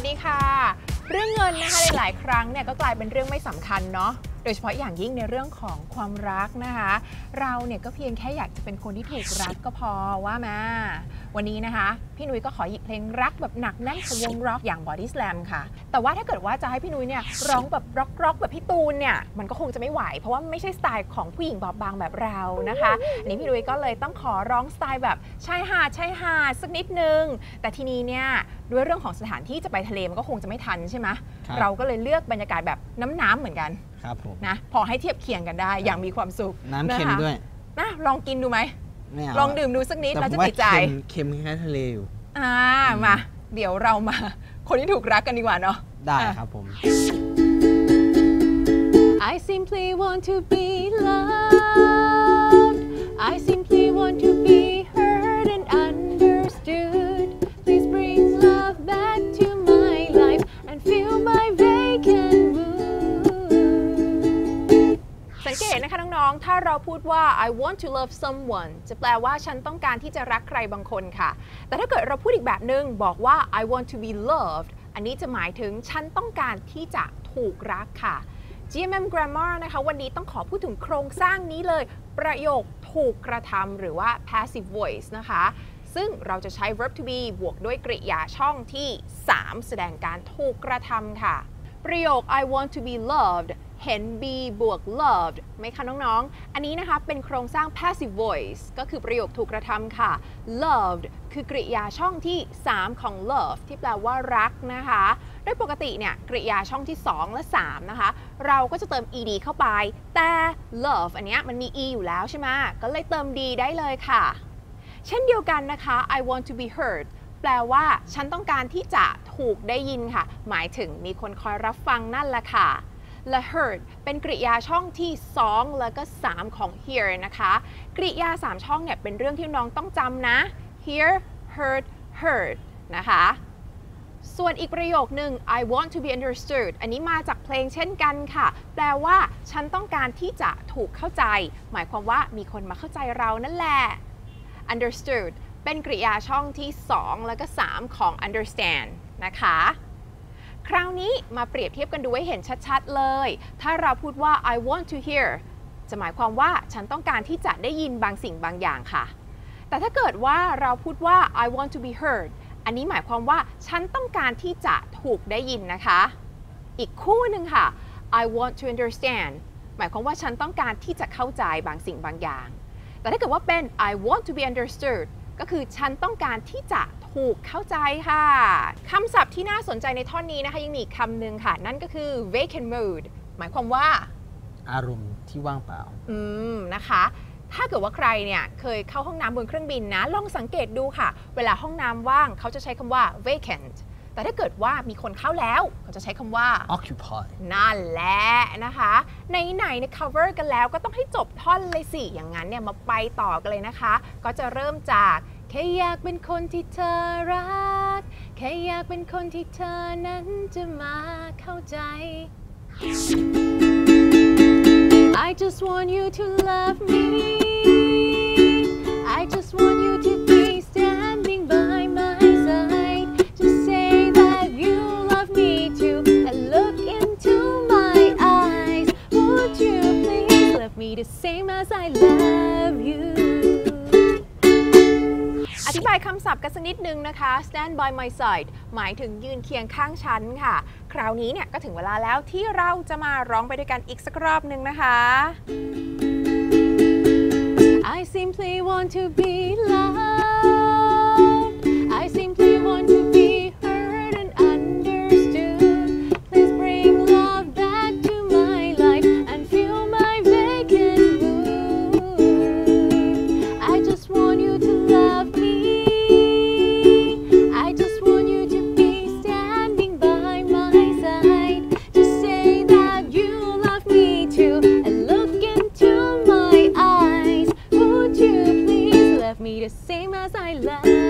วัสดีค่ะ เรื่องเงินนะคะหลาย ๆ ครั้งเนี่ยก็กลายเป็นเรื่องไม่สำคัญเนาะ โดยเฉพาะอย่างยิ่งในเรื่องของความรักนะคะ เราเนี่ยก็เพียงแค่อยากจะเป็นคนที่ถูกรักก็พอว่ามาวันนี้นะคะ พี่นุ้ยก็ขอหยิบเพลงรักแบบหนักแน่นของวงร็อกอย่าง Body Slam ค่ะ แต่ว่าถ้าเกิดว่าจะให้พี่นุ้ยเนี่ยร้องแบบร็อกร็อกแบบพี่ตูนเนี่ยมันก็คงจะไม่ไหว เพราะว่าไม่ใช่สไตล์ของผู้หญิงบอบบางแบบเรานะคะอันนี้พี่นุ้ยก็เลยต้องขอร้องสไตล์แบบชายหาดชายหาดสักนิดนึง แต่ทีนี้เนี่ยด้วยเรื่องของสถานที่จะไปทะเลมันก็คงจะไม่ทันใช่ไหมครับเราก็เลยเลือกบรรยากาศแบบน้ำน้ำๆเหมือนกัน ครับผมนะพอให้เทียบเคียงกันได้อย่างมีความสุขน้ำเค็มะะด้วยนะลองกินดูไหมไม่เอาลองดื่มดูสักนิดแต่แล้วผมจะว่าติดใจเค็มเค็มคล้ายๆทะเลอยู่อ่ามาเดี๋ยวเรามา คนที่ถูกรักกันดีกว่าเนาะได้อะครับผม I simply want to be loved. I simply want to be องถ้าเราพูดว่า I want to love someone จะแปลว่าฉันต้องการที่จะรักใครบางคนค่ะ แต่ถ้าเกิดเราพูดอีกแบบหนึ่งบอกว่า I want to be loved อันนี้จะหมายถึงฉันต้องการที่จะถูกรักค่ะ GMM Grammar นะคะ วันนี้ต้องขอพูดถึงโครงสร้างนี้เลย ประโยคถูกกระทำหรือว่า passive voice นะคะ ซึ่งเราจะใช้ verb to be บวกด้วยกริยาช่องที่ 3 แสดงการถูกกระทำค่ะ ประโยค I want to be loved เห็น be บวก loved ไหมคะน้องๆ อันนี้นะคะเป็นโครงสร้าง passive voice ก็คือประโยคถูกกระทำค่ะ loved คือกริยาช่องที่ 3 ของ love ที่แปลว่ารักนะคะ โดยปกติเนี่ยกริยาช่องที่ 2 และ 3 นะคะ เราก็จะเติม ed เข้าไป แต่ love อันเนี้ยมันมี e อยู่แล้วใช่ไหมก็เลยเติม d ได้เลยค่ะ เช่นเดียวกันนะคะ I want to be heard แปลว่าฉันต้องการที่จะถูกได้ยินค่ะ หมายถึงมีคนคอยรับฟังนั่นแหละค่ะ และ heard เป็นกริยาช่องที่ 2 แล้วก็ 3 ของ hear นะคะ กริยา 3 ช่องเนี่ยเป็นเรื่องที่น้องต้องจำนะ hear heard heard นะคะ ส่วนอีกประโยคหนึ่ง I want to be understood อันนี้มาจากเพลงเช่นกันค่ะ แปลว่า ฉันต้องการที่จะถูกเข้าใจ หมายความว่ามีคนมาเข้าใจเรานั่นแหละ understood เป็นกริยาช่องที่ 2 แล้วก็ 3 ของ understand นะคะ คราวนี้มาเปรียบเทียบกันดูให้เห็นชัดๆเลย ถ้าเราพูดว่า I want to hear จะหมายความว่าฉันต้องการที่จะได้ยินบางสิ่งบางอย่างค่ะ แต่ถ้าเกิดว่าเราพูดว่า I want to be heard อันนี้หมายความว่าฉันต้องการที่จะถูกได้ยินนะคะ อีกคู่หนึ่งค่ะ I want to understand หมายความว่าฉันต้องการที่จะเข้าใจบางสิ่งบางอย่าง แต่ถ้าเกิดว่าเป็น I want to be understood ก็คือฉันต้องการที่จะ ถูกเข้าใจค่ะ คำศัพท์ที่น่าสนใจในท่อนนี้นะคะยังมีอีกคำหนึ่งค่ะ นั่นก็คือ vacant mood หมายความว่า อารมณ์ที่ว่างเปล่า อืม นะคะ ถ้าเกิดว่าใครเนี่ยเคยเข้าห้องน้ำบนเครื่องบินนะ ลองสังเกตดูค่ะ เวลาห้องน้ำว่างเขาจะใช้คำว่า vacant แต่ถ้าเกิดว่ามีคนเข้าแล้วเขาจะใช้คำว่า occupy นั่นแหละนะคะในไหนๆใน cover กันแล้วก็ต้องให้จบท่อนเลยสิ อย่างนั้นเนี่ยมาไปต่อกันเลยนะคะ ก็จะเริ่มจากแค่อยากเป็นคนที่เธอรัก แค่อยากเป็นคนที่เธอนั้นจะมาเข้าใจ I just want you to love me I just want you to be me the same as I love you อธิบายคำศัพท์กันสักนิดนึงนะคะ stand by my side หมายถึงยืนเคียงข้างฉันค่ะ คราวนี้เนี่ยก็ถึงเวลาแล้วที่เราจะมาร้องไปด้วยกันอีกสักรอบหนึ่งนะคะ I simply want to be same as I love.